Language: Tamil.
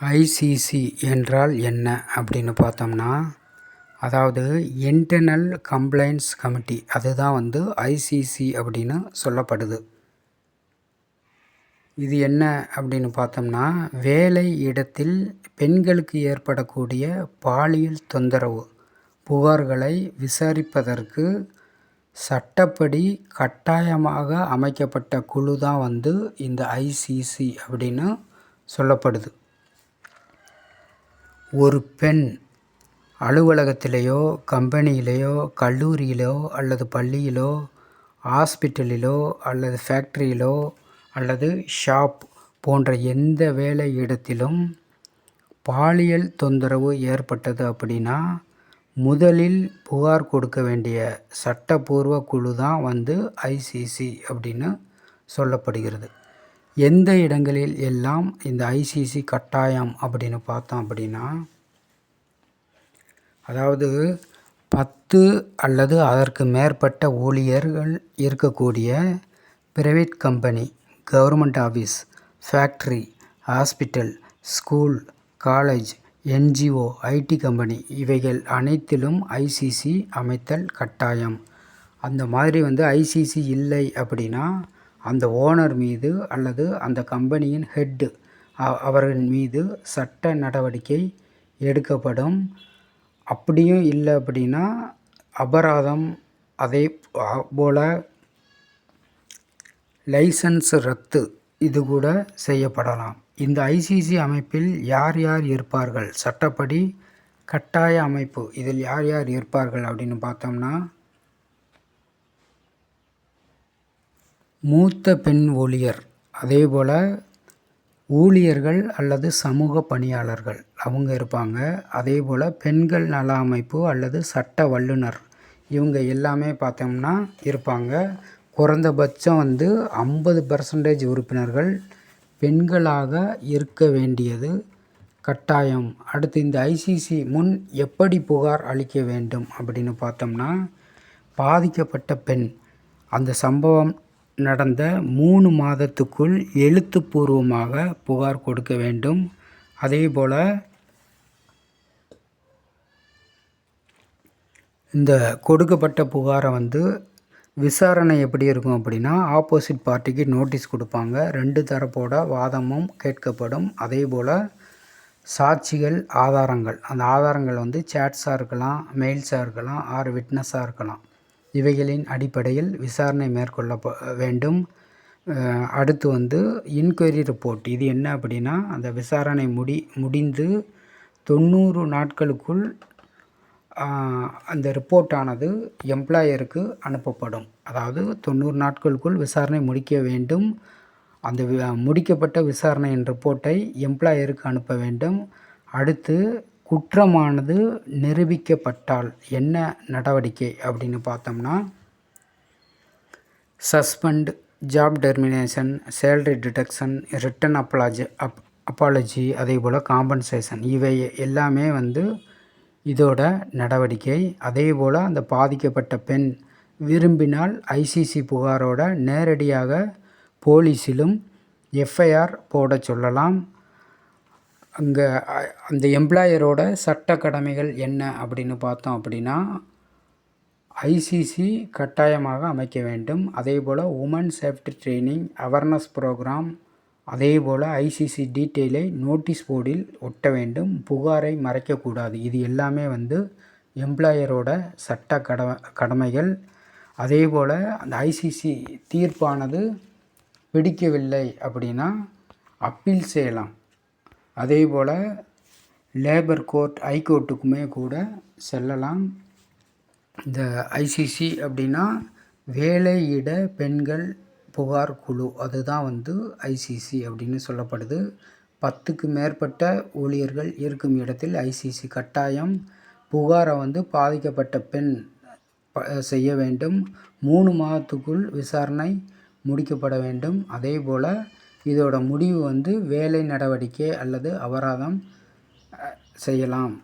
ஐசிசி என்றால் என்ன அப்படின்னு பார்த்தோம்னா அதாவது இன்டர்னல் கம்ப்ளைண்ட்ஸ் கமிட்டி அதுதான் வந்து ஐசிசி அப்படின்னு சொல்லப்படுது. இது என்ன அப்படின்னு பார்த்தோம்னா வேலை இடத்தில் பெண்களுக்கு ஏற்படக்கூடிய பாலியல் தொந்தரவு புகார்களை விசாரிப்பதற்கு சட்டப்படி கட்டாயமாக அமைக்கப்பட்ட குழு தான் வந்து இந்த ஐசிசி அப்படின்னு சொல்லப்படுது. ஒரு பெண் அலுவலகத்திலேயோ கம்பெனியிலேயோ கல்லூரியிலோ அல்லது பள்ளியிலோ ஹாஸ்பிட்டலிலோ அல்லது ஃபேக்ட்ரியிலோ அல்லது ஷாப் போன்ற எந்த வேலை இடத்திலும் பாலியல் தொந்தரவு ஏற்பட்டது அப்படின்னா முதலில் புகார் கொடுக்க வேண்டிய சட்டப்பூர்வ குழு தான் வந்து ஐசிசி அப்படின்னு சொல்லப்படுகிறது. எந்த இடங்களில் எல்லாம் இந்த ஐசிசி கட்டாயம் அப்படின்னு பார்த்தோம் அப்படின்னா அதாவது பத்து அல்லது அதற்கு மேற்பட்ட ஊழியர்கள் இருக்கக்கூடிய private company government office factory hospital school college NGO IT company இவைகள் அனைத்திலும் ஐசிசி அமைத்தல் கட்டாயம். அந்த மாதிரி வந்து ஐசிசி இல்லை அப்படின்னா அந்த ஓனர் மீது அல்லது அந்த கம்பெனியின் ஹெட்டு அவர்கள் மீது சட்ட நடவடிக்கை எடுக்கப்படும். அப்படியும் இல்லை அப்படின்னா அபராதம் அதே போல் லைசன்ஸ் ரத்து இது கூட செய்யப்படலாம். இந்த ஐசிசி அமைப்பில் யார் யார் இருப்பார்கள்? சட்டப்படி கட்டாய அமைப்பு இதில் யார் யார் இருப்பார்கள் அப்படின்னு பார்த்தோம்னா மூத்த பெண் ஊழியர். அதேபோல் ஊழியர்கள் அல்லது சமூக பணியாளர்கள் அவங்க இருப்பாங்க. அதேபோல் பெண்கள் நல அமைப்பு அல்லது சட்ட வல்லுனர் இவங்க எல்லாமே பார்த்தோம்னா இருப்பாங்க. குறைந்தபட்சம் வந்து ஐம்பது பர்சன்டேஜ் உறுப்பினர்கள் பெண்களாக இருக்க வேண்டியது கட்டாயம். அடுத்து இந்த ஐசிசி முன் எப்படி புகார் அளிக்க வேண்டும் அப்படின்னு பார்த்தோம்னா பாதிக்கப்பட்ட பெண். அந்த சம்பவம் நடந்த மூணு மாதத்துக்குள் எழுத்துப்பூர்வமாக புகார் கொடுக்க வேண்டும். அதேபோல் இந்த கொடுக்கப்பட்ட புகாரை வந்து விசாரணை எப்படி இருக்கும் அப்படின்னா ஆப்போசிட் பார்ட்டிக்கு நோட்டீஸ் கொடுப்பாங்க. ரெண்டு தரப்போட வாதமும் கேட்கப்படும். அதே போல் சாட்சிகள் ஆதாரங்கள். அந்த ஆதாரங்கள் வந்து சேட்ஸாக இருக்கலாம் மெயில்ஸாக இருக்கலாம் ஆறு விட்னஸாக இருக்கலாம். இவைகளின் அடிப்படையில் விசாரணை மேற்கொள்ள வேண்டும். அடுத்து வந்து இன்கொயரி ரிப்போர்ட் இது என்ன அப்படின்னா அந்த விசாரணை முடி முடிந்து தொண்ணூறு நாட்களுக்குள் அந்த ரிப்போர்ட்டானது எம்ப்ளாயருக்கு அனுப்பப்படும். அதாவது தொண்ணூறு நாட்களுக்குள் விசாரணை முடிக்க வேண்டும். அந்த முடிக்கப்பட்ட விசாரணையின் ரிப்போர்ட்டை எம்ப்ளாயருக்கு அனுப்ப வேண்டும். அடுத்து குற்றமானது நிரூபிக்கப்பட்டால் என்ன நடவடிக்கை அப்படின்னு பார்த்தோம்னா suspend job termination salary deduction return apology அப் அப்பாலஜி அதே போல் காம்பன்சேஷன் இவை எல்லாமே வந்து இதோட நடவடிக்கை. அதே போல் அந்த பாதிக்கப்பட்ட பெண் விரும்பினால் ஐசிசி புகாரோட நேரடியாக போலீஸிலும் எஃப்ஐஆர் போட சொல்லலாம். அங்கே அந்த எம்ப்ளாயரோட சட்ட கடமைகள் என்ன அப்படின்னு பார்த்தோம் அப்படின்னா ஐசிசி கட்டாயமாக அமைக்க வேண்டும். அதே போல் woman safety training awareness programme அதே போல் ஐசிசி டீட்டெயிலை நோட்டீஸ் போர்டில் ஒட்ட வேண்டும். புகாரை மறைக்கக்கூடாது. இது எல்லாமே வந்து எம்ப்ளாயரோட சட்ட கடமை கடமைகள். அதே போல் அந்த ஐசிசி தீர்ப்பானது பிடிக்கவில்லை அப்படின்னா அப்பீல் செய்யலாம். அதே போல் லேபர் கோர்ட் ஹைகோர்ட்டுக்குமே கூட செல்லலாம். இந்த ஐசிசி அப்படின்னா வேலையிட பெண்கள் புகார் குழு. அதுதான் வந்து ஐசிசி அப்படின்னு சொல்லப்படுது. பத்துக்கு மேற்பட்ட ஊழியர்கள் இருக்கும் இடத்தில் ஐசிசி கட்டாயம் புகாரை வந்து பாதிக்கப்பட்ட பெண் செய்ய வேண்டும். மூணு மாதத்துக்குள் விசாரணை முடிக்கப்பட வேண்டும். அதே போல் இதோட முடிவு வந்து வேலை நடவடிக்கை அல்லது அபராதம் செய்யலாம்.